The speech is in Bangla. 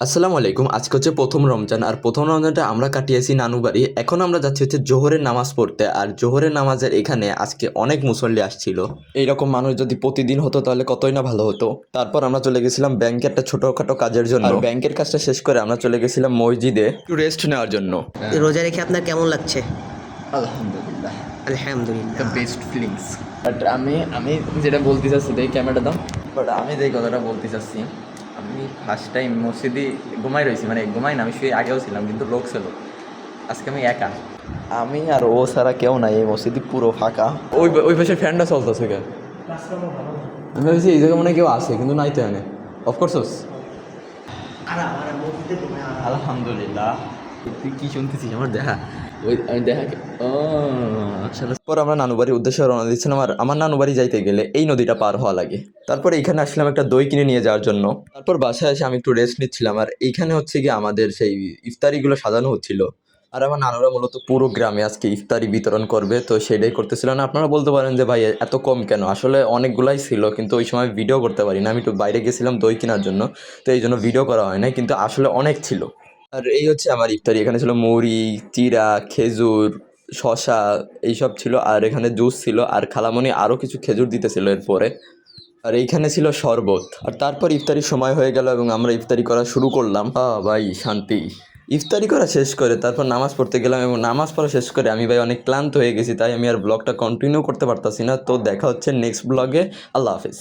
আসসালামু আলাইকুম। আজকে হচ্ছে প্রথম রমজান আর প্রথম রমজানটা আমরা কাটিয়েছি নানু বাড়ি এখন আমরা যাচ্ছি হচ্ছে জোহরের নামাজ পড়তে। আর জোহরের নামাজের এখানে আজকে অনেক মুসল্লি আসছিল। এইরকম মানুষ যদি প্রতিদিন হতো তাহলে কতই না ভালো হতো। তারপর আমরা চলে গেছিলাম ব্যাংকের একটা ছোটখাটো কাজের জন্য। ব্যাংকের কাজটা শেষ করে আমরা চলে গেছিলাম মসজিদে একটু রেস্ট নেওয়ার জন্য। রোজা রেখে আপনার কেমন লাগছে? আলহামদুলিল্লাহ। আলহামদুলিল্লাহ। বেস্ট ফিলিংস বাট আমি আমি যেটা বলতে চাচ্ছি দেখ ক্যামেরাটা দাও। বাট আমি যেই কথাটা বলতে চাচ্ছি আমি ফার্স্ট টাইম মসজিদে ঘুমাই রয়েছি মানে ঘুমাই না আমি শুয়ে আগেও ছিলাম কিন্তু লোক ছিল। আজকে আমি একা। আমি আর ও ছাড়া কেউ নাই এই মসজিদে পুরো ফাঁকা। ওই ওই পাশে ফ্যানটা চলতেছে কেন আমি ভাবছি এই জায়গায় মনে কেউ আছে কিন্তু নাই তো এনে অফকোর্স আলহামদুলিল্লাহ। তুই কি শুনতেছিস আমার দেখা? ওই আমি দেখা ও। পর আমরা নানু বাড়ির উদ্দেশ্যে রওনা দিচ্ছিলাম আর আমার নানুবাড়ি যাইতে গেলে এই নদীটা পার হওয়া লাগে। তারপর এইখানে আসলাম একটা দই কিনে নিয়ে যাওয়ার জন্য। তারপর বাসায় এসে আমি একটু রেস্ট নিচ্ছিলাম আর এইখানে হচ্ছে কি আমাদের সেই ইফতারিগুলো সাজানো হচ্ছিল। আর আমার নানুরা মূলত পুরো গ্রামে আজকে ইফতারি বিতরণ করবে, তো সেটাই করতেছিল না। আপনারা বলতে পারেন যে, ভাই, এত কম কেন? আসলে অনেকগুলাই ছিল, কিন্তু ওই সময় ভিডিও করতে পারি না। আমি একটু বাইরে গেছিলাম দই কেনার জন্য, তো এই জন্য ভিডিও করা হয় না কিন্তু আসলে অনেক ছিল। আর এই হচ্ছে আমার ইফতারি। এখানে ছিল মুড়ি, চিরা, খেজুর শশা এইসব ছিল, আর এখানে জুস ছিল, আর খালামণি আরও কিছু খেজুর দিতেছিল এরপরে। আর এইখানে ছিল শরবত। আর তারপর ইফতারির সময় হয়ে গেল এবং আমরা ইফতারি করা শুরু করলাম। আ ভাই, শান্তি। ইফতারি করা শেষ করে তারপর নামাজ পড়তে গেলাম এবং নামাজ পড়া শেষ করে আমি ভাই অনেক ক্লান্ত হয়ে গেছি, তাই আমি আর ব্লগটা কন্টিনিউ করতে পারতাছি না। তো দেখা হচ্ছে নেক্সট ব্লগে আল্লাহ হাফিজ।